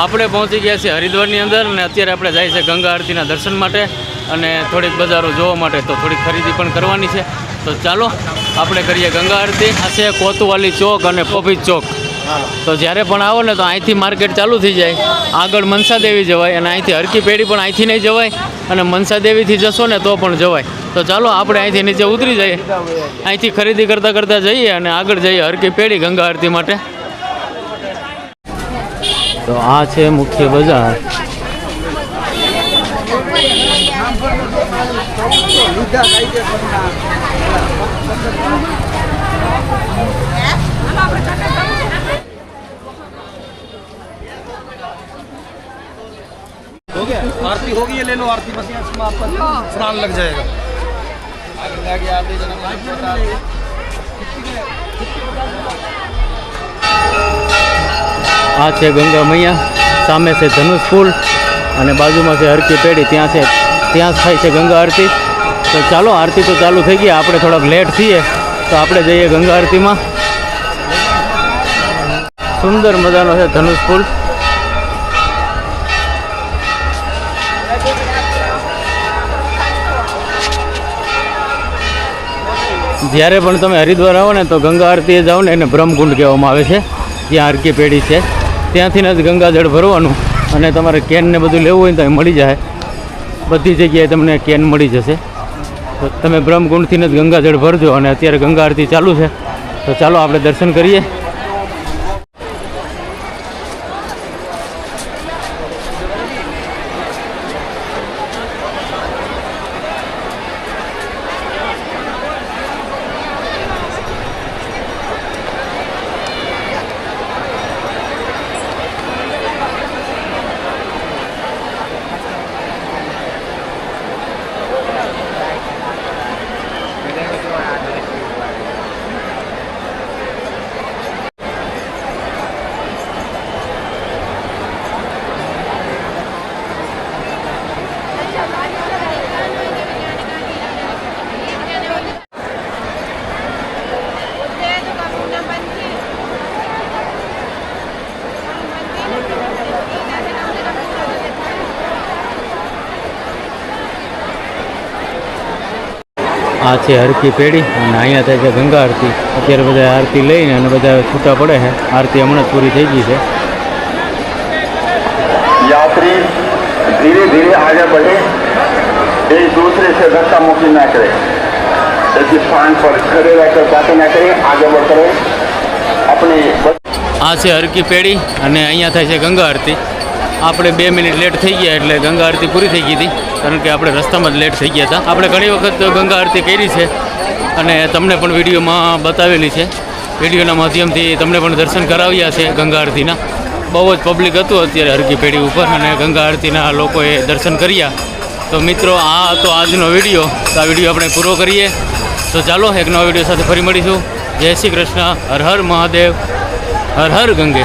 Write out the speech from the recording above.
આપણે પહોંચી ગયા છીએ હરિદ્વારની અંદર અને અત્યારે આપણે જાય છે ગંગા આરતીના દર્શન માટે અને થોડીક બજારો જોવા માટે તો થોડીક ખરીદી પણ કરવાની છે. તો ચાલો આપણે કરીએ ગંગા આરતી. આ છે કોતુવાલી ચોક અને પોપી ચોક. તો જ્યારે પણ આવો ને તો અહીંથી માર્કેટ ચાલુ થઈ જાય. આગળ મનસા દેવી જવાય અને અહીંથી હરકી પેઢી પણ અહીંથી નહીં જવાય અને મનસા દેવીથી જશો ને તો પણ જવાય. તો ચાલો આપણે અહીંથી નીચે ઉતરી જઈએ. અહીંથી ખરીદી કરતાં કરતાં જઈએ અને આગળ જઈએ હરકી પેઢી ગંગા આરતી માટે. તો આ છે મુખ્ય બજાર हो गया आरती होगी ये ले लो आरती बस यहाँ से आपका स्नान लग जाएगा આ છે ગંગા મૈયા, સામે છે ધનુષ ફૂલ અને બાજુમાં છે હરકી પેઢી, ત્યાં છે, ત્યાં થાય છે ગંગા આરતી. તો ચાલો, આરતી તો ચાલુ થઈ ગઈ, આપણે થોડાક લેટ થઈએ તો આપણે જઈએ ગંગા આરતીમાં. સુંદર મજાનો છે ધનુષ ફૂલ. જ્યારે પણ તમે હરિદ્વાર આવો ને, તો ગંગા આરતીએ જાઓ ને એને બ્રહ્મકુંડ કહેવામાં આવે છે. ત્યાં હરકી પેઢી છે ત્યાંથી જ ગંગાજળ ભરવાનું અને તમારે કેનને બધું લેવું હોય તો મળી જાય. બધી જગ્યાએ તમને કેન મળી જશે. તો તમે બ્રહ્મકુંડથી જ ગંગાજળ ભરજો અને અત્યારે ગંગા આરતી ચાલુ છે. તો ચાલો આપણે દર્શન કરીએ. આ છે હરકી પેઢી અને અહીંયા થાય છે ગંગા આરતી અત્યારે બધા આરતી લઈને અને બધા છૂટા પડે છે આરતી હમણાં જ પૂરી થઈ ગઈ છે यात्री धीरे धीरे आगे बढ़े एक दूसरे से धक्का मुक्की न करे एक स्थान पर खड़े रहकर बातें न करें आगे बढ़ रहे अपने આ છે હરકી પેઢી અને અહીંયા થાય છે ગંગા આરતી આપણે બે મિનિટ લેટ થઈ ગયા એટલે ગંગા આરતી પૂરી થઈ ગઈ હતી. કારણ કે આપણે રસ્તામાં જ લેટ થઈ ગયા હતા. આપણે ઘણી વખત ગંગા આરતી કરી છે અને તમને પણ વિડીયોમાં બતાવેલી છે. વિડીયોના માધ્યમથી તમને પણ દર્શન કરાવ્યા છે ગંગા આરતીના. બહુ જ પબ્લિક હતું અત્યારે હરકી પેઢી ઉપર અને ગંગા આરતીના લોકોએ દર્શન કર્યા. તો મિત્રો, આ હતો આજનો વીડિયો. તો આ વીડિયો આપણે પૂરો કરીએ. તો ચાલો, એક નવા વીડિયો સાથે ફરી મળીશું. જય શ્રી કૃષ્ણ. હર હર મહાદેવ. હર હર ગંગે.